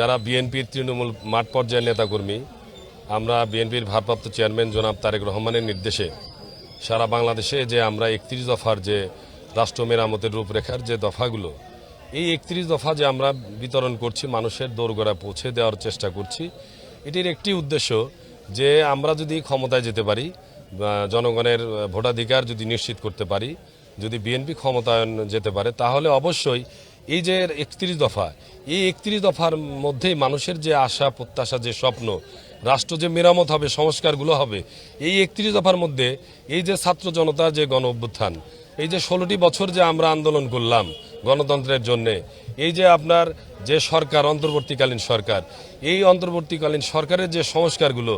যারা বিএনপির তৃণমূল মাঠ পর্যায়ের নেতাকর্মী, আমরা বিএনপির ভারপ্রাপ্ত চেয়ারম্যান জনাব তারেক রহমানের নির্দেশে সারা বাংলাদেশে যে আমরা একত্রিশ দফার যে রাষ্ট্র মেরামতের রূপরেখার যে দফাগুলো, এই একত্রিশ দফা যে আমরা বিতরণ করছি, মানুষের দোরগোড়া পৌঁছে দেওয়ার চেষ্টা করছি, এটির একটি উদ্দেশ্য যে আমরা যদি ক্ষমতায় যেতে পারি জনগণের ভোটাধিকার যদি নিশ্চিত করতে পারি, যদি বিএনপি ক্ষমতায়ন যেতে পারে, তাহলে অবশ্যই এই যে একত্রিশ দফা, এই একত্রিশ দফার মধ্যেই মানুষের যে আশা, প্রত্যাশা, যে স্বপ্ন, রাষ্ট্র যে মেরামত হবে, সংস্কারগুলো হবে, এই একত্রিশ দফার মধ্যে এই যে ছাত্র জনতা যে গণ অভ্যুত্থান এই যে ষোলোটি বছর যে আমরা আন্দোলন করলাম গণতন্ত্রের জন্যে, এই যে আপনার যে সরকার, অন্তর্বর্তীকালীন সরকার, এই অন্তর্বর্তীকালীন সরকারের যে সংস্কারগুলো,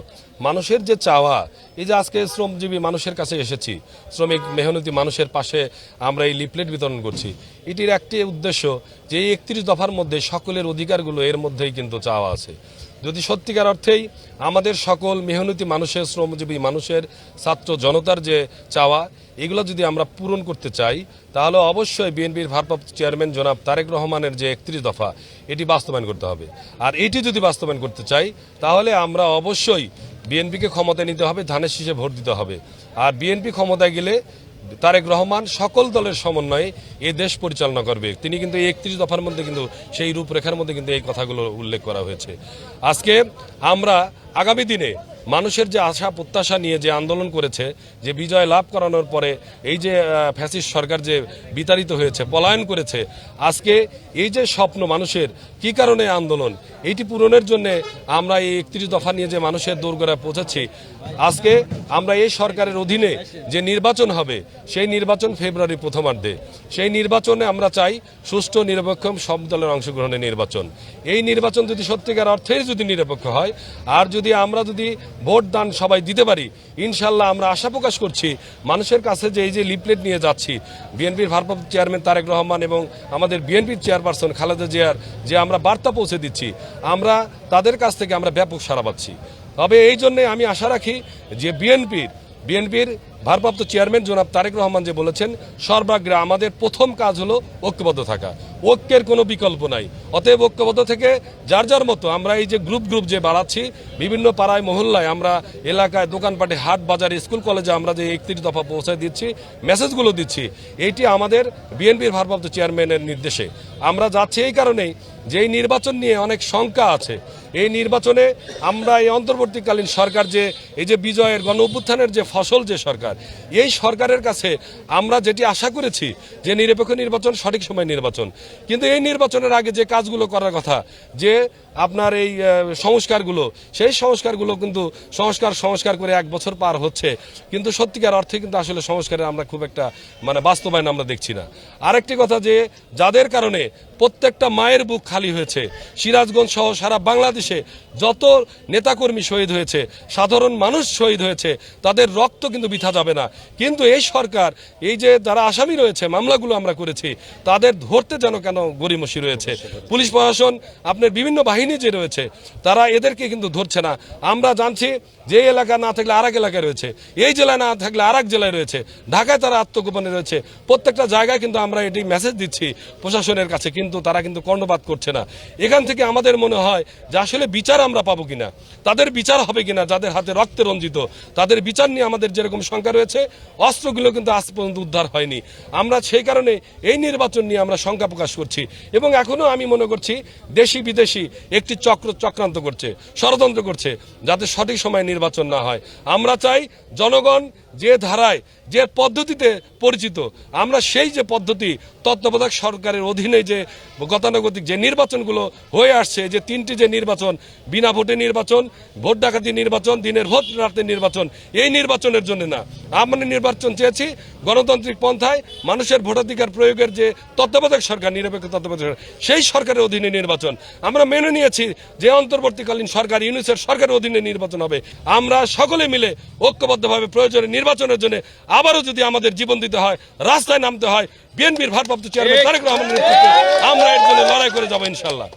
মানুষের যে চাওয়া, এই যে আজকে শ্রমজীবী মানুষের কাছে এসেছি, শ্রমিক মেহনতি মানুষের পাশে আমরা এই লিফলেট বিতরণ করছি, এটির একটি উদ্দেশ্য যে এই একত্রিশ দফার মধ্যে সকলের অধিকারগুলো এর মধ্যেই কিন্তু চাওয়া আছে। যদি সত্যিকার অর্থেই আমাদের সকল মেহনতি মানুষের, শ্রমজীবী মানুষের, ছাত্র জনতার যে চাওয়া, এগুলো যদি আমরা পূরণ করতে চাই, তাহলে অবশ্যই বিএনপির ভারপ্রাপ্ত চেয়ারম্যান জনাব তারেক রহমানের যে একত্রিশ দফা, এটি বাস্তবায়ন করতে হবে। আর এটি যদি বাস্তবায়ন করতে চাই, তাহলে আমরা অবশ্যই বিএনপিকে ক্ষমতায় নিতে হবে, ধানের শীষে ভোট দিতে হবে। আর বিএনপি ক্ষমতায় গেলে তারেক রহমান সকল দলের সমন্বয়ে এ দেশ পরিচালনা করবে। তিনি কিন্তু একত্রিশ দফার মধ্যে কিন্তু সেই রূপরেখার মধ্যে কিন্তু এই কথাগুলো উল্লেখ করা হয়েছে। আজকে আমরা আগামী দিনে মানুষের যে আশা প্রত্যাশা নিয়ে যে আন্দোলন করেছে, যে বিজয় লাভ করানোর পরে এই যে ফ্যাসিস্ট সরকার যে বিতাড়িত হয়েছে, পলায়ন করেছে, আজকে এই যে স্বপ্ন মানুষের, কি কারণে আন্দোলন? এইটি পূরণের জন্য আমরা এই একত্রিশ দফা নিয়ে যে মানুষের দোরগোড়ায় পৌঁছাচ্ছি, আজকে আমরা এই সরকারের অধীনে যে নির্বাচন হবে, সেই নির্বাচন ফেব্রুয়ারি প্রথমার্ধে। সেই নির্বাচনে আমরা চাই সুষ্ঠু, নিরপেক্ষ সব দলের অংশগ্রহণের নির্বাচন। এই নির্বাচন যদি সত্যিকার অর্থেই যদি নিরপেক্ষ হয়, আর যদি আমরা যদি ভোট দান সবাই দিতে পারি। ইনশাল্লাহ আমরা আশা প্রকাশ করছি। মানুষের কাছে যে এই যে লিপলেট নিয়ে যাচ্ছি, বিএনপির ভারপ্রাপ্ত চেয়ারম্যান তারেক রহমান এবং আমাদের বিএনপির চেয়ারপারসন খালেদা জিয়ার যে আমরা বার্তা পৌঁছে দিচ্ছি, আমরা তাদের কাছ থেকে আমরা ব্যাপক সারা পাচ্ছি। তবে এই জন্যে আমি আশা রাখি যে বিএনপির বিএনপির ভারপ্রাপ্ত চেয়ারম্যান জনাব তারেক রহমান যে বলেছেন, সর্বাগ্রে আমাদের প্রথম কাজ হলো ঐক্যবদ্ধ থাকা। ঐক্যের কোনো বিকল্প নাই। অতএব ঐক্যবদ্ধ থেকে যার যার মতো আমরা এই যে গ্রুপ গ্রুপ যে বাড়াচ্ছি, বিভিন্ন পাড়ায়, মহল্লায় আমরা এলাকায় দোকানপাটে, হাট বাজার, স্কুল কলেজে আমরা যে একত্রিশ দফা পৌঁছায় দিচ্ছি, মেসেজগুলো দিচ্ছি, এইটি আমাদের বিএনপির ভারপ্রাপ্ত চেয়ারম্যানের নির্দেশে। আমরা যাচ্ছি এই কারণেই যে এই নির্বাচন নিয়ে অনেক শঙ্কা আছে। এই নির্বাচনে আমরা এই অন্তর্বর্তীকালীন সরকার যে, এই যে বিজয়ের গণ যে ফসল যে সরকার এই সরকারের কাছে আমরা যেটি আশা করেছি যে নিরপেক্ষ নির্বাচন সঠিক সময় নির্বাচন। কিন্তু এই নির্বাচনের আগে যে কাজগুলো করার কথা, যে আপনার এই সংস্কারগুলো, সেই সংস্কারগুলো কিন্তু সংস্কার সংস্কার করে এক বছর পার হচ্ছে। কিন্তু সত্যিকার অর্থে কিন্তু আসলে সংস্কারে আমরা খুব একটা মানে বাস্তবায়ন আমরা দেখছি না। আরেকটি কথা যে, যাদের কারণে প্রত্যেকটা মায়ের বুক খালি হয়েছে, সিরাজগঞ্জ সহ সারা বাংলাদেশে যত নেতাকর্মী শহীদ হয়েছে, সাধারণ মানুষ শহীদ হয়েছে, তাদের রক্ত কিন্তু বৃথা যাবে না। কিন্তু এই সরকার, এই যে যারা আসামি রয়েছে, মামলাগুলো আমরা করেছি, তাদের ধরতে যেন কেন গরিমসি রয়েছে? পুলিশ প্রশাসন, আপনার বিভিন্ন বাহিনী যে রয়েছে, তারা এদেরকে কিন্তু ধরছে না। আমরা জানছি যে এলাকা না থাকলে আর এলাকায় রয়েছে। এই জেলায় না থাকলে আর জেলায় রয়েছে। ঢাকায় তারা আত্মগোপনে রয়েছে। প্রত্যেকটা জায়গায় কিন্তু আমরা এটি মেসেজ দিচ্ছি প্রশাসনের কাছে, কিন্তু তারা কিন্তু কর্ণপাত করছে না। এখান থেকে আমাদের মনে হয় যে আসলে বিচার আমরা পাবো কিনা, তাদের বিচার হবে কিনা, যাদের হাতে রক্তে রঞ্জিত, তাদের বিচার নিয়ে আমাদের যেরকম শঙ্কা রয়েছে, অস্ত্রগুলো কিন্তু আজ পর্যন্ত উদ্ধার হয়নি। আমরা সেই কারণে এই নির্বাচন নিয়ে আমরা শঙ্কা প্রকাশ করছি এবং এখনও আমি মনে করছি দেশি বিদেশি একটি চক্র চক্রান্ত করছে, ষড়যন্ত্র করছে, যাতে সঠিক সময় নির্বাচন না হয়। আমরা চাই জনগণ যে ধারায়, যে পদ্ধতিতে পরিচিত, আমরা সেই যে পদ্ধতি তত্ত্বাবধায়ক সরকারের অধীনে যে গতানুগতিক যে নির্বাচনগুলো হয়ে আসছে, যে তিনটি যে নির্বাচন, বিনা ভোটে নির্বাচন, ভোট ডাকাতি নির্বাচন, দিনের ভোট রাতের নির্বাচন, এই নির্বাচনের জন্য না। আমরা নির্বাচন চেয়েছি গণতান্ত্রিক পন্থায় মানুষের ভোটাধিকার প্রয়োগের যে তত্ত্বাবধায়ক সরকার, নিরপেক্ষ তত্ত্বাবধায়ক সেই সরকারের অধীনে নির্বাচন। আমরা মেনে নিয়েছি যে অন্তর্বর্তীকালীন সরকার ইউনিসের সরকারের অধীনে নির্বাচন হবে। আমরা সকলে মিলে ঐক্যবদ্ধভাবে প্রয়োজনে নির্বাচনের জন্য আবারও যদি আমাদের জীবন দিতে হয় রাস্তায় নামতে হয় বিএনপির ভারপ্রাপ্ত চেয়ারম্যান তারেক রহমানের নেতৃত্বে আমরা এর জন্য লড়াই করে যাব ইনশাল্লাহ।